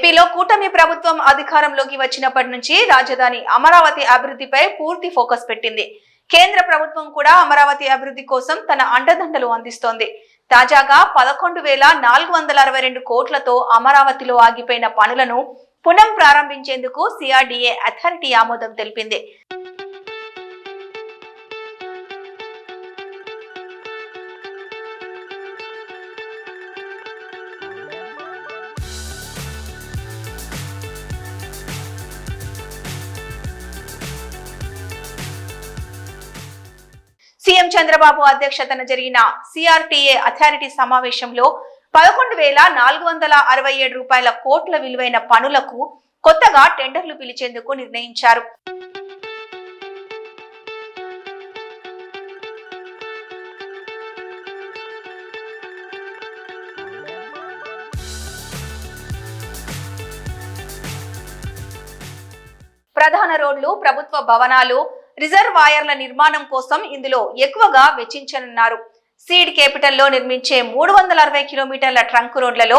ఏపీలో కూటమి ప్రభుత్వం అధికారంలోకి వచ్చినప్పటి నుంచి రాజధాని అమరావతి అభివృద్ధిపై పూర్తి ఫోకస్ పెట్టింది. కేంద్ర ప్రభుత్వం కూడా అమరావతి అభివృద్ధి కోసం తన అండదండలు అందిస్తోంది. తాజాగా పదకొండు వేల నాలుగు వందల అరవై రెండు కోట్లతో అమరావతిలో ఆగిపోయిన పనులను పునః ప్రారంభించేందుకు సిఆర్డీఏ అథారిటీ ఆమోదం తెలిపింది. సీఎం చంద్రబాబు అధ్యక్షతన జరిగిన సిఆర్టీఏ అథారిటీ సమావేశంలో పదకొండు వేల నాలుగు వందల అరవై ఏడు రూపాయల కోట్ల విలువైన పనులకు కొత్తగా టెండర్లు పిలిచేందుకు నిర్ణయించారు. ప్రధాన రోడ్లు ప్రభుత్వ భవనాలు రిజర్వాయర్ల నిర్మాణం కోసం ఇందులో ఎక్కువగా వెచ్చించనున్నారు. సీడ్ కేపిటల్లో నిర్మించే మూడు వందల అరవై కిలోమీటర్ల ట్రంక్ రోడ్లలో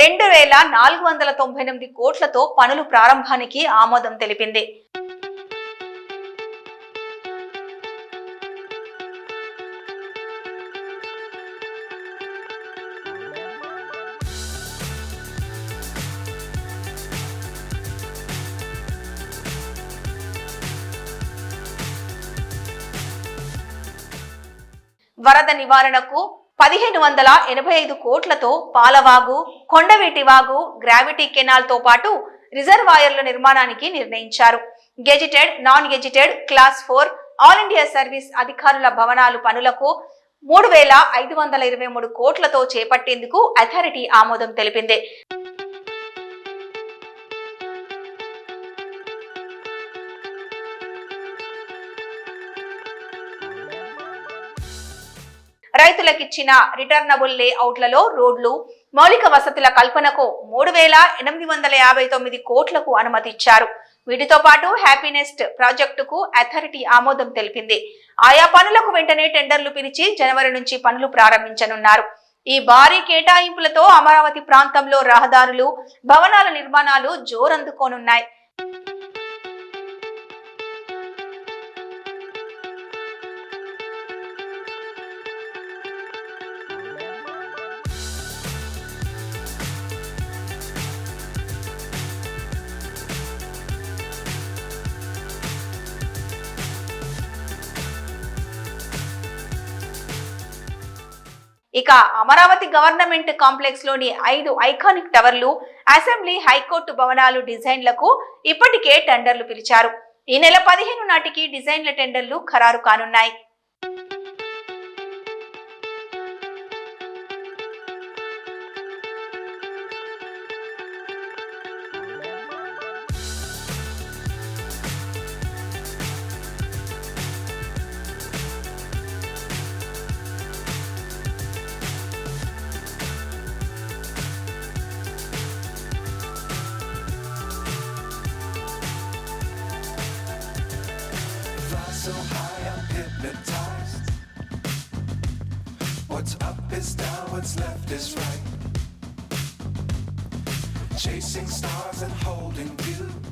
రెండు వేల నాలుగు వందల తొంభై ఎనిమిది కోట్లతో పనులు ప్రారంభానికి ఆమోదం తెలిపింది. వరద నివారణకు పదిహేను వందల ఎనభై ఐదు కోట్లతో పాలవాగు కొండవీటి వాగు గ్రావిటీ కెనాల్తో పాటు రిజర్వాయర్ల నిర్మాణానికి నిర్ణయించారు. Gazetted non gazetted class four all India service అధికారుల భవనాలు పనులకు మూడు వేల ఐదు వందల ఇరవై మూడు కోట్లతో చేపట్టేందుకు అథారిటీ ఆమోదం తెలిపింది. రైతులకిచ్చిన రిటర్నబుల్ లేఅవుట్లలో రోడ్లు మౌలిక వసతుల కల్పనకు మూడు వేల ఎనిమిది వందల యాభై తొమ్మిది కోట్లకు అనుమతి ఇచ్చారు వీటితో పాటు హ్యాపీనెస్ట్ ప్రాజెక్టుకు అథారిటీ ఆమోదం తెలిపింది. ఆయా పనులకు వెంటనే టెండర్లు పిలిచి జనవరి నుంచి పనులు ప్రారంభించనున్నారు. ఈ భారీ కేటాయింపులతో అమరావతి ప్రాంతంలో రహదారులు భవనాల నిర్మాణాలు జోరందుకోనున్నాయి. ఇక అమరావతి గవర్నమెంట్ కాంప్లెక్స్లోని ఐదు ఐకానిక్ టవర్లు అసెంబ్లీ హైకోర్టు భవనాలు డిజైన్లకు ఇప్పటికే టెండర్లు పిలిచారు. ఈ నెల పదిహేను నాటికి డిజైన్ల టెండర్లు ఖరారు కానున్నాయి. What's up is down, what's left is right. Chasing stars and holding you.